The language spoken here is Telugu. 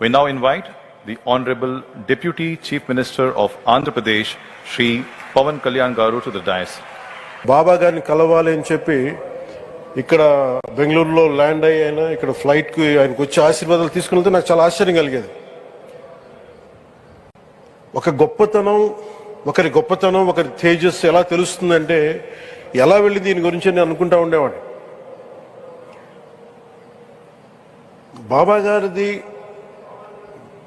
We now invite the Honorable Deputy Chief Minister of Andhra Pradesh, Sri Pavan Kalyan Garu to the dais. బాబా గారిని కలవాలి అని చెప్పి ఇక్కడ బెంగళూరులో ల్యాండ్ అయ్యి ఆయన ఇక్కడ ఫ్లైట్కి ఆయనకు వచ్చి ఆశీర్వాదాలు తీసుకున్నది నాకు చాలా ఆశ్చర్యం కలిగేది ఒక గొప్పతనం ఒకరి గొప్పతనం ఒకరి తేజస్సు ఎలా తెలుస్తుందంటే ఎలా వెళ్ళి దీని గురించి నేను అనుకుంటా ఉండేవాడిని బాబా గారిది